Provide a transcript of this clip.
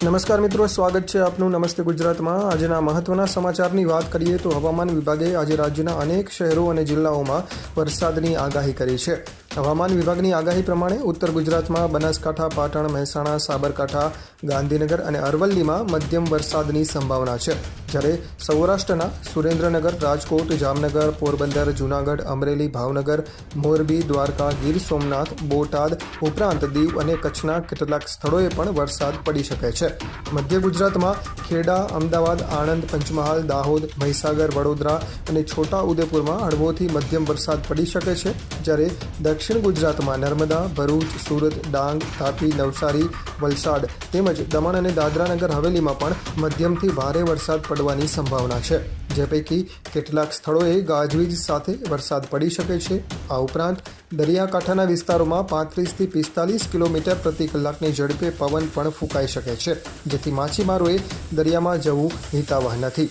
નમસ્કાર મિત્રો, સ્વાગત છે આપનું નમસ્તે ગુજરાતમાં. આજના મહત્વના સમાચારની વાત કરીએ તો હવામાન વિભાગે આજે રાજ્યના અનેક શહેરો અને જિલ્લાઓમાં વરસાદની આગાહી કરી છે. હવામાન વિભાગની આગાહી પ્રમાણે ઉત્તર ગુજરાતમાં, બનાસકાંઠા, પાટણ, મહેસાણા, સાબરકાંઠા, ગાંધીનગર અને અરવલ્લીમાં મધ્યમ વરસાદની સંભાવના છે. જ્યારે સૌરાષ્ટ્રના સુરેન્દ્રનગર, રાજકોટ, જામનગર, પોરબંદર, જૂનાગઢ, અમરેલી, ભાવનગર, મોરબી, દ્વારકા, ગીર સોમનાથ, બોટાદ ઉપરાંત દીવ અને કચ્છના કેટલાક સ્થળોએ પણ વરસાદ પડી શકે છે. મધ્ય ગુજરાતમાં ખેડા, અમદાવાદ, આણંદ, પંચમહાલ, દાહોદ, મહીસાગર, વડોદરા અને છોટા ઉદેપુરમાં હળવોથી મધ્યમ વરસાદ પડી શકે છે. જ્યારે દક્ષિણ ગુજરાતમાં નર્મદા, ભરૂચ, સુરત, ડાંગ, તાપી, નવસારી, વલસાડ તેમજ દમણ અને દાદરાનગર હવેલીમાં પણ મધ્યમથી ભારે વરસાદ પડવાની સંભાવના છે. જે પૈકી કેટલાક સ્થળોએ ગાજવીજ સાથે વરસાદ પડી શકે છે. આ ઉપરાંત દરિયાકાંઠાના વિસ્તારોમાં પાંત્રીસથી પિસ્તાલીસ કિલોમીટર પ્રતિ કલાકની ઝડપે પવન પણ ફૂંકાઈ શકે છે. જેથી માછીમારોએ દરિયામાં જવું હિતાવહ નથી.